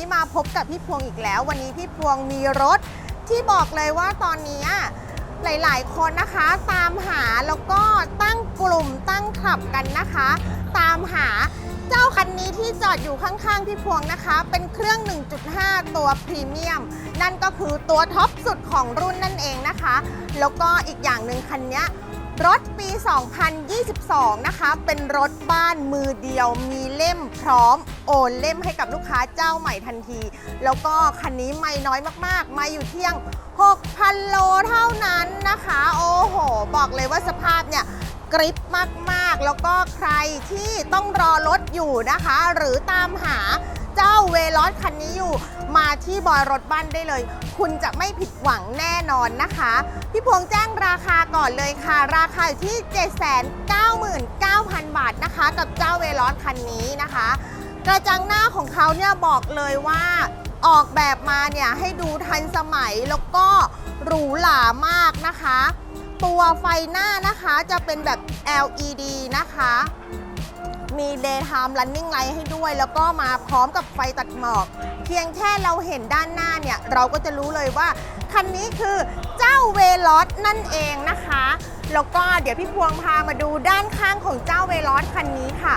นี้มาพบกับพี่พวงอีกแล้ว วันนี้พี่พวงมีรถที่บอกเลยว่าตอนนี้หลาย ๆ คนนะคะ ตามหาแล้วก็ตั้งกลุ่มตั้งคลับกันนะคะ ตามหาเจ้าคันนี้ที่จอดอยู่ข้างๆพี่พวงนะคะ เป็นเครื่อง 1.5 ตัวพรีเมียม นั่นก็คือตัวท็อปสุดของรุ่นนั่นเองนะคะ แล้วก็อีกอย่างหนึ่งคันนี้ รถปี 2022 นะคะ เป็นรถบ้านมือเดียว มีเล่มพร้อม โอนเล่มให้กับลูกค้าเจ้าใหม่ทันที แล้วก็คันนี้ไม่น้อยมากๆ มาอยู่เที่ยง 6,000 โลเท่านั้นนะคะ โอ้โห บอกเลยว่าสภาพเนี่ยกริปมากๆ แล้วก็ใครที่ต้องรอรถอยู่นะคะ หรือตามหาเจ้าเวลอสคันนี้อยู่ มาที่บอยรถบ้านได้เลย คุณจะไม่ผิดหวังแน่นอนนะคะ พี่พวงแจ้งราคาก่อนเลยค่ะ ราคาอยู่ที่ 799,000 บาทนะคะ กับเจ้าเวลอสคันนี้นะคะ กระจังหน้าของเขาเนี่ยบอกเลยว่าออกแบบมาเนี่ยให้ดูทันสมัยแล้วก็หรูหรามากนะคะ ตัวไฟหน้านะคะจะเป็นแบบ LED นะคะ มี daytime running light ให้ด้วย แล้วก็มาพร้อมกับไฟตัดหมอก เพียงแค่เราเห็นด้านหน้าเนี่ย เราก็จะรู้เลยว่า คันนี้คือเจ้าเวลอสนั่นเองนะคะ แล้วก็เดี๋ยวพี่พวงพามาดูด้านข้างของเจ้าเวลอสคันนี้ค่ะ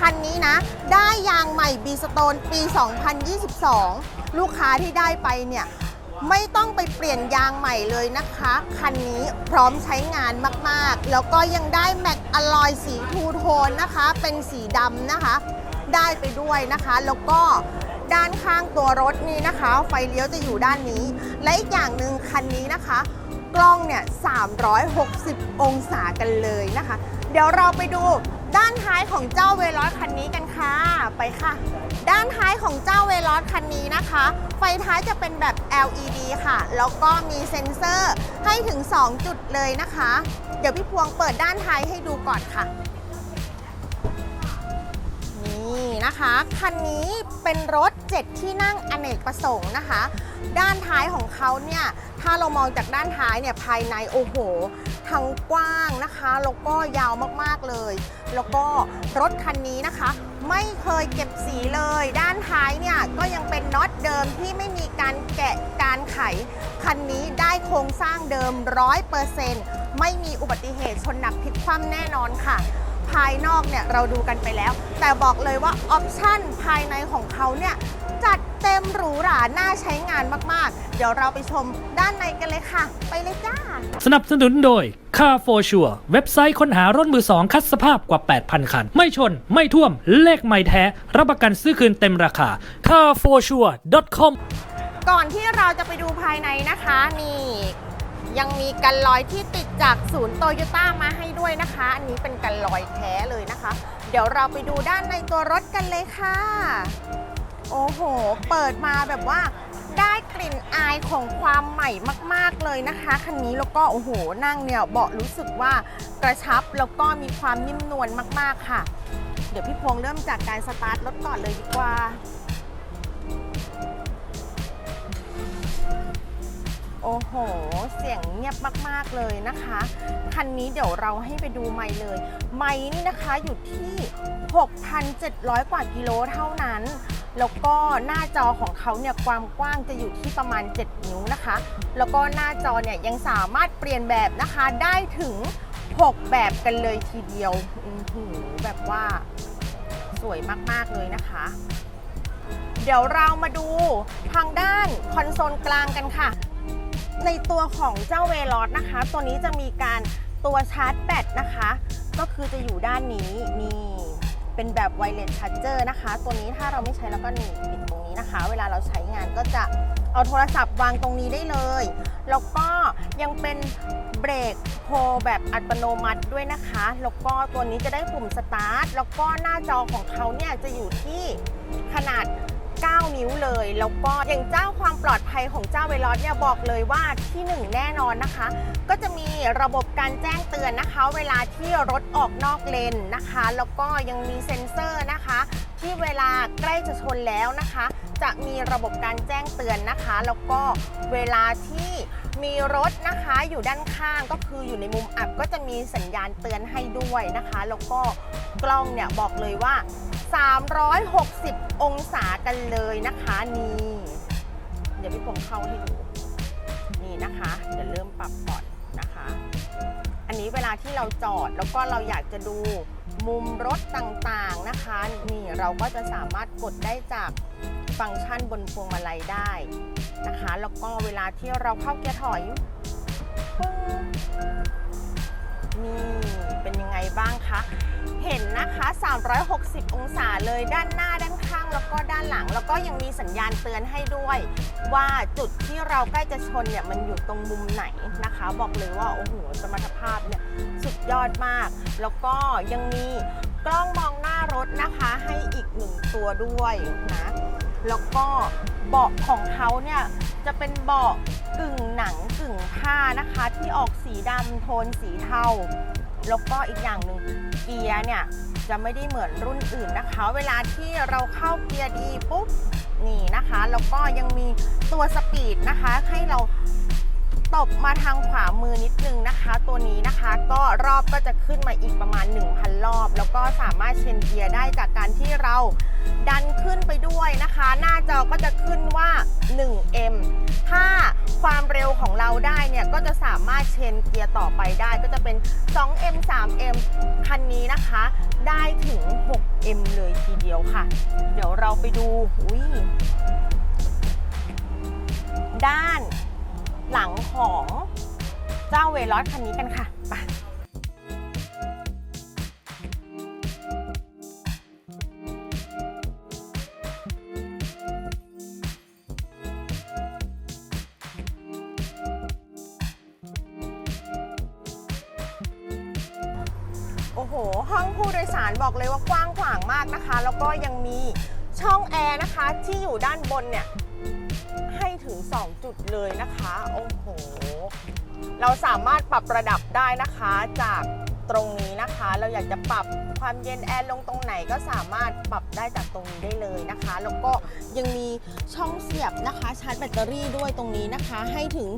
คันนี้นะ ได้ยางใหม่บีสโตนปี 2022 ลูกค้าที่ได้ไปเนี่ยไม่ต้องไปเปลี่ยนยางใหม่เลยนะคะ คันนี้พร้อมใช้งานมาก ๆ แล้วก็ยังได้แม็ก อลลอยสีทูโทนนะคะ เป็นสีดำนะคะ ได้ไปด้วยนะคะ แล้วก็ด้านข้างตัวรถนี่นะคะ ไฟเลี้ยวจะอยู่ด้านนี้ และอีกอย่างหนึ่งคันนี้นะคะ กล้องเนี่ย 360 องศากันเลยนะคะ เดี๋ยวเราไปดูด้านท้ายของเจ้าเวลอสคันนี้กันค่ะ ไปค่ะ ด้านท้ายของเจ้าเวลอสคันนี้นะคะ ไฟท้ายจะเป็นแบบ LED ค่ะ แล้วก็มีเซ็นเซอร์ให้ถึง 2 จุดเลยนะคะเดี๋ยวพี่พวงเปิดด้านท้ายให้ดูก่อนค่ะ นี่นะคะ คันนี้เป็นรถ 7 ที่นั่งอเนกประสงค์นะคะ ด้านท้ายของเขาเนี่ย ถ้าเรามองจากด้านท้ายเนี่ยภายในโอ้โห ทั้งกว้างนะคะ แล้วก็ยาวมากๆเลย แล้วก็รถคันนี้นะคะ ไม่เคยเก็บสีเลย ด้านท้ายเนี่ยก็ยังเป็นน็อตเดิมที่ไม่มีการแกะการไข คันนี้ได้โครงสร้างเดิม 100%ไม่มีอุบัติเหตุชนหนักพลิกคว่ำแน่นอนค่ะ ภายนอกเนี่ยเราดูกันไปแล้ว แต่บอกเลยว่าออปชั่นภายในของเขาเนี่ย จัดเต็มหรูหราน่าใช้งานมาก ๆ เดี๋ยวเราไปชมด้านในกันเลยค่ะ ไปเลยจ้า สนับสนุนโดย Car for Sure เว็บไซต์ค้นหารถมือสองคัดสภาพกว่า 8,000 คัน ไม่ชน ไม่ท่วม เลขไม่แท้ รับประกันซื้อคืนเต็มราคา carforsure.com ก่อนที่เราจะไปดูภายในนะคะนี่ยังมีกันลอยที่ติดจากศูนย์โตโยต้ามาให้ด้วยนะคะ อันนี้เป็นกันลอยแท้เลยนะคะ เดี๋ยวเราไปดูด้านในตัวรถกันเลยค่ะ โอ้โห เปิดมาแบบว่าได้กลิ่นอายของความใหม่มาก ๆเลยนะคะคันนี้แล้วก็โอ้โหนั่งเนี่ยเบาะรู้สึกว่ากระชับแล้วก็มีความนิ่มนวลมากๆค่ะ เดี๋ยวพี่พวงเริ่มจากการสตาร์ทรถก่อนเลยดีกว่าโอ้โห เสียงเงียบมาก ๆ เลยนะคะ คันนี้เดี๋ยวเราให้ไปดูไมล์เลย ไมล์นี่นะคะอยู่ที่ 6,700 กว่ากิโลเท่านั้น แล้วก็หน้าจอของเขาเนี่ยความกว้างจะอยู่ที่ประมาณ 7 นิ้วนะคะ แล้วก็หน้าจอเนี่ยยังสามารถเปลี่ยนแบบนะคะได้ถึง 6 แบบกันเลยทีเดียวอือแบบว่าสวยมาก ๆ เลยนะคะ เดี๋ยวเรามาดูทางด้านคอนโซลกลางกันค่ะ ในตัวของเจ้าเวลอสนะคะ ตัวนี้จะมีการตัวชาร์จแบตนะคะ ก็คือจะอยู่ด้านนี้นี่ เป็นแบบไวเลสชาร์เจอร์นะคะ ตัวนี้ถ้าเราไม่ใช้แล้วก็นี่ปิดตรงนี้นะคะ เวลาเราใช้งานก็จะเอาโทรศัพท์วางตรงนี้ได้เลย แล้วก็ยังเป็นเบรกโฮแบบอัตโนมัติด้วยนะคะ แล้วก็ตัวนี้จะได้ปุ่มสตาร์ท แล้วก็หน้าจอของเขาเนี่ยจะอยู่ที่ขนาด แล้วก็อย่างเจ้าความปลอดภัยของเจ้าเวลอสเนี่ยบอกเลยว่าที่หนึ่งแน่นอนนะคะ ก็จะมีระบบการแจ้งเตือนนะคะ เวลาที่รถออกนอกเลนนะคะ แล้วก็ยังมีเซ็นเซอร์นะคะ ที่เวลาใกล้จะชนแล้วนะคะ จะมีระบบการแจ้งเตือนนะคะ แล้วก็เวลาที่มีรถนะคะอยู่ด้านข้างก็คืออยู่ในมุมอับก็จะมีสัญญาณเตือนให้ด้วยนะคะ แล้วก็กล้องเนี่ยบอกเลยว่า 360 องศากันเลยนะคะนี่เดี๋ยวพี่พงเข้าให้ดูนี่นะคะ เดี๋ยวเริ่มปรับก่อนนะคะ อันนี้เวลาที่เราจอดแล้วก็เราอยากจะดูมุมรถต่างๆนะคะ นี่เราก็จะสามารถกดได้จากฟังก์ชันบนพวงมาลัยได้นะคะ แล้วก็เวลาที่เราเข้าเกียร์ถอยปึ้ง นี่เป็นยังไงบ้างคะ เห็นนะคะ 360 องศาเลยด้านหน้าด้านข้างแล้วก็ด้านหลัง แล้วก็ยังมีสัญญาณเตือนให้ด้วย ว่าจุดที่เราใกล้จะชนเนี่ยมันอยู่ตรงมุมไหนนะคะ บอกเลยว่าโอ้โหสมรรถภาพเนี่ยสุดยอดมาก แล้วก็ยังมีกล้องมองหน้ารถนะคะให้อีกหนึ่งตัวด้วยนะแล้วก็เบาะของเขาเนี่ย จะเป็นเบาะกึ่งหนังกึ่งผ้านะคะ ที่ออกสีดำโทนสีเทาแล้วก็อีกอย่างหนึ่งเกียร์เนี่ยจะไม่ได้เหมือนรุ่นอื่นนะคะ เวลาที่เราเข้าเกียร์ดีปุ๊บนี่นะคะ แล้วก็ยังมีตัวสปีดนะคะ ให้เรา ตบมาทางขวามือนิดนึงนะคะ ตัวนี้นะคะก็รอบก็จะขึ้นมาอีกประมาณ 1,000 รอบ แล้วก็สามารถเชนเกียร์ได้จากการที่เราดันขึ้นไปด้วยนะคะ หน้าจอก็จะขึ้นว่า 1M ถ้าความเร็วของเราได้เนี่ยก็จะสามารถเชนเกียร์ต่อไปได้ก็จะเป็น 2M 3M คันนี้นะคะ ได้ถึง 6M เลยทีเดียวค่ะ เดี๋ยวเราไปดู อุ้ยด้าน ของเจ้าเวลอสคันนี้กันค่ะไปโอ้โห ห้องผู้โดยสารบอกเลยว่ากว้างขวางมากนะคะ แล้วก็ยังมีช่องแอร์นะคะที่อยู่ด้านบนเนี่ย ถึง 2 จุดเลยนะคะ โอ้โห เราสามารถปรับระดับได้นะคะจากตรงนี้นะคะ เราอยากจะปรับความเย็นแอร์ลงตรงไหนก็สามารถปรับได้จากตรงนี้ได้เลยนะคะ แล้วก็ยังมีช่องเสียบนะคะชาร์จแบตเตอรี่ด้วยตรงนี้นะคะ ให้ถึง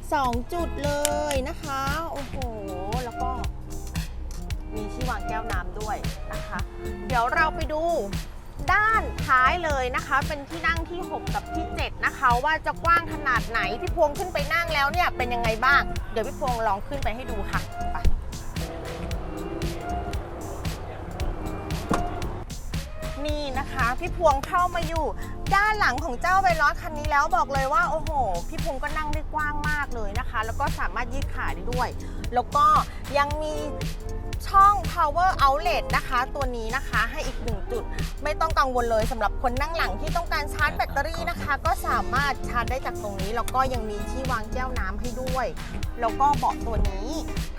2 จุดเลยนะคะ โอ้โห แล้วก็มีที่วางแก้วน้ำด้วยนะคะ เดี๋ยวเราไปดู ด้านท้ายเลยนะคะ เป็นที่นั่งที่ 6 กับที่ 7 นะคะ ว่าจะกว้างขนาดไหน พี่พวงขึ้นไปนั่งแล้วเนี่ยเป็นยังไงบ้าง เดี๋ยวพี่พวงลองขึ้นไปให้ดูค่ะไปนี่นะคะ พี่พวงเข้ามาอยู่ ด้านหลังของเจ้าเวลอสคันนี้แล้วบอกเลยว่าโอ้โห พี่พงก็นั่งได้กว้างมากเลยนะคะ แล้วก็สามารถยืดขาได้ด้วย แล้วก็ยังมีช่อง power outlet นะคะ ตัวนี้นะคะให้อีกหนึ่งจุด ไม่ต้องกังวลเลยสำหรับคนนั่งหลังที่ต้องการชาร์จแบตเตอรี่นะคะ ก็สามารถชาร์จได้จากตรงนี้ แล้วก็ยังมีที่วางแก้วน้ำให้ด้วย แล้วก็เบาะตัวนี้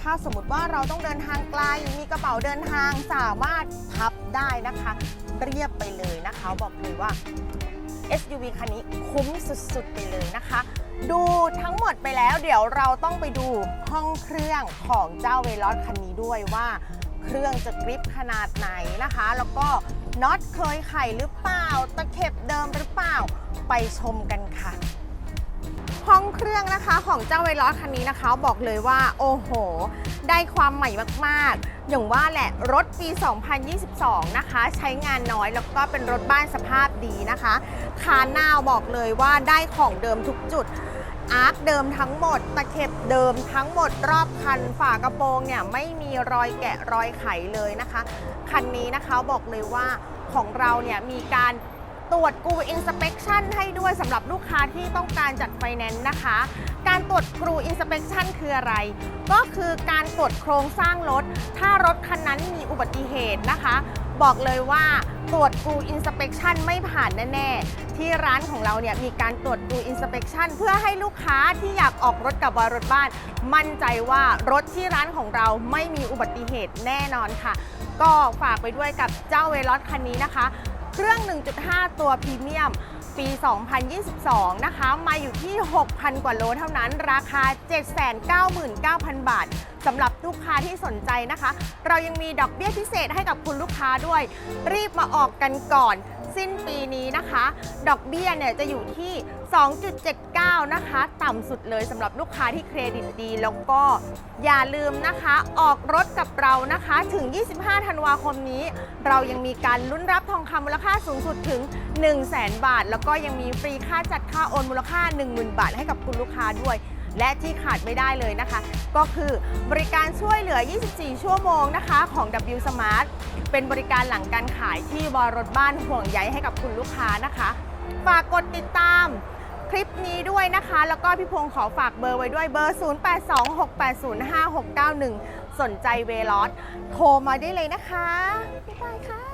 ถ้าสมมติว่าเราต้องเดินทางไกลมีกระเป๋าเดินทางสามารถพับได้นะคะ เรียบไปเลยนะคะ บอกเลยว่า SUV คันนี้คุ้มสุดๆไปเลยนะคะ ดูทั้งหมดไปแล้วเดี๋ยวเราต้องไปดูห้องเครื่องของเจ้าเวลอสคันนี้ด้วยว่าเครื่องจะกริปขนาดไหนนะคะ แล้วก็น็อตเคยไขหรือเปล่า ตะเข็บเดิมหรือเปล่า ไปชมกันค่ะ ห้องเครื่องนะคะของเจ้าเวลอสคันนี้นะคะ บอกเลยว่า โอ้โห ได้ความใหม่มากๆ อย่างว่าแหละรถปี 2022 นะคะ ใช้งานน้อยแล้วก็เป็นรถบ้านสภาพดีนะคะ คานหน้าบอกเลยว่าได้ของเดิมทุกจุด อาร์คเดิมทั้งหมด ตะเข็บเดิมทั้งหมดรอบคันฝากระโปรงเนี่ยไม่มีรอยแกะรอยไขเลยนะคะ คันนี้นะคะบอกเลยว่าของเราเนี่ยมีการตรวจกูอินสเป t ชันให้ด้วยสำหรับลูกค้าที่ต้องการจัดไฟแนนซ์นะคะ การตรวจครูอินสเป t ชันคืออะไร ก็คือการตรวจโครงสร้างรถ ถ้ารถคันนั้นมีอุบัติเหตุนะคะ บอกเลยว่าตรวจกูอินสเป t ชันไม่ผ่านแน่ๆ ที่ร้านของเราเนี่ยมีการตรวจดูอินสเป t ชันเพื่อให้ลูกค้าที่อยากออกรถกับบอยรถบ้าน มั่นใจว่ารถที่ร้านของเราไม่มีอุบัติเหตุแน่นอนค่ะ ก็ฝากไปด้วยกับเจ้าเวลอสคันนี้นะคะ เครื่อง 1.5 ตัวพรีเมียม ปี 2022 นะคะ มาอยู่ที่ 6,000 กว่าโลเท่านั้น ราคา 799,000 บาทสำหรับลูกค้าที่สนใจนะคะ เรายังมีดอกเบี้ยพิเศษให้กับคุณลูกค้าด้วย รีบมาออกกันก่อน สิ้นปีนี้นะคะ ดอกเบี้ยเนี่ยจะอยู่ที่ 2.79 นะคะ ต่ำสุดเลยสำหรับลูกค้าที่เครดิตดี แล้วก็อย่าลืมนะคะ ออกรถกับเรานะคะ ถึง 25 ธันวาคมนี้ เรายังมีการลุ้นรับทองคำมูลค่าสูงสุดถึง 1 0 0 0 0แบาท แล้วก็ยังมีฟรีค่าจัดค่าโอนมูลค่า 10,000 บาทให้กับคุณลูกค้าด้วย และที่ขาดไม่ได้เลยนะคะ ก็คือบริการช่วยเหลือ 24 ชั่วโมงนะคะของ W Smart เป็นบริการหลังการขายที่บรถบ้านห่วงใยให้กับคุณลูกค้านะคะฝากกดติดตามคลิปนี้ด้วยนะคะ แล้วก็พี่พงศ์ขอฝากเบอร์ไว้ด้วยเบอร์ 0826805691 สนใจเวลอสโทรมาได้เลยนะคะ บ๊ายบายค่ะ